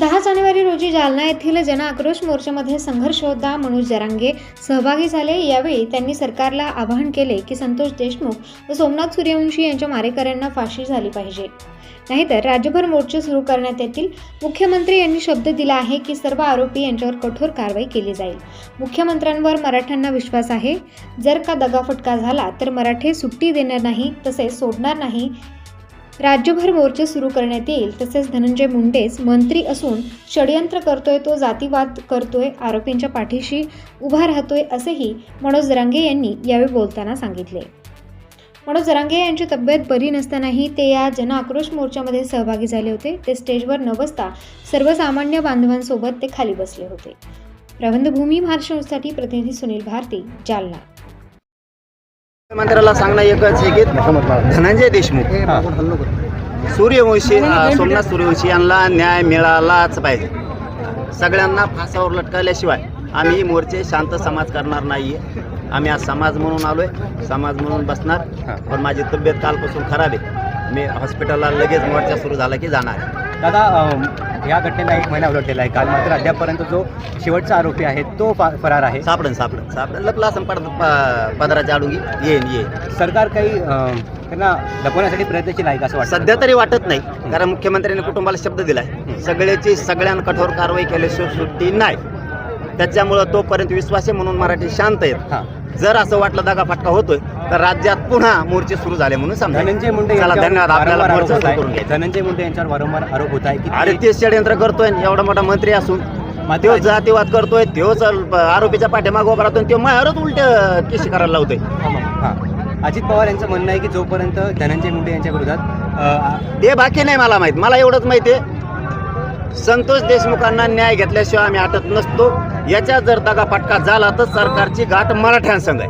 दहा जानेवारी रोजी जालना येथील जनआक्रोश मोर्चामध्ये संघर्षोद्धा मनोज जरांगे सहभागी झाले. यावेळी त्यांनी सरकारला आवाहन केले की संतोष देशमुख व सोमनाथ सूर्यवंशी यांच्या मारेकऱ्यांना फाशी झाली पाहिजे. नाहीतर राज्यभर मोर्चे सुरू करण्यात येतील. मुख्यमंत्री यांनी शब्द दिला आहे की सर्व आरोपी यांच्यावर कठोर कारवाई केली जाईल. मुख्यमंत्र्यांवर मराठ्यांना विश्वास आहे. जर का दगाफटका झाला तर मराठे सुट्टी देणार नाही तसेच सोडणार नाही राज्यभर मोर्चे सुरू करण्यात येईल तसेच धनंजय मुंडेच मंत्री असून षडयंत्र करतोय तो जातीवाद करतोय आरोपींच्या पाठीशी उभा राहतोय असेही मनोज जरांगे यांनी यावेळी बोलताना सांगितले. मनोज जरांगे यांची तब्येत बरी नसतानाही ते या जनआक्रोश मोर्चामध्ये सहभागी झाले होते. ते स्टेजवर न बसता सर्वसामान्य बांधवांसोबत ते खाली बसले होते. प्रबंधभूमी महाराष्ट्रासाठी प्रतिनिधी सुनील भारती जालना. मुख्यमंत्र्याला सांगणं एकच आहे की धनंजय देशमुख. सूर्यवंशी सोमनाथ सूर्यवंशी यांना न्याय मिळालाच पाहिजे. सगळ्यांना फासावर लटकवल्याशिवाय आम्ही मोर्चे शांत समाज करणार नाहीये. आम्ही आज समाज म्हणून आलोय समाज म्हणून बसणार. पण माझी तब्येत कालपासून खराब आहे. मी हॉस्पिटलला लगेच मोर्चा सुरू झाला की जाणार आहे. दादा या घटनेला एक महिना उलटलेला आहे. काल मात्र अद्यापपर्यंत जो शेवटचा आरोपी आहे तो फा- फरार आहे. सापडन सापडन सापडन. लपला असं पड प- पदराच्या आडून येईन येईन. सरकार काही त्यांना लपवण्यासाठी प्रयत्नशील आहे का असं वाटतं? सध्या तरी वाटत नाही. कारण मुख्यमंत्र्यांनी कुटुंबाला शब्द दिलाय. सगळ्याची सगळ्यांना कठोर कारवाई केल्याशिवाय सुट्टी नाही. त्याच्यामुळं तोपर्यंत विश्वास आहे म्हणून मराठी शांत आहेत. हां. जर असं वाटलं दगा फटका होतोय. तर राज्यात पुन्हा मोर्चे सुरू झाले म्हणून समजा धनंजय मुंडे चला यांच्यावर धन्यवाद. आपल्याला मोर्चा आरोप सुरू होत करून. घ्यायचा. धनंजय मुंडे यांच्यावर वारंवार आरोप होत आहे की अरे ते षडयंत्र करतोय एवढा मोठा मंत्री असून तो जातीवाद करतोय त्योच आरोपीच्या पाठीमागे उभा राहतोय तो माझ्यावरच उलट केशी करायला लावतोय. हां अजित पवार यांचं म्हणणं आहे की जोपर्यंत धनंजय मुंडे यांच्या विरोधात ते बाकी नाही मला माहीत. मला एवढंच माहिती आहे. संतोष देशमुखांना न्याय घेतल्याशिवाय आम्ही हटत नसतो. याच्या जर दगा फटका झाला तर सरकारची गाठ मराठ्यांसंग आहे.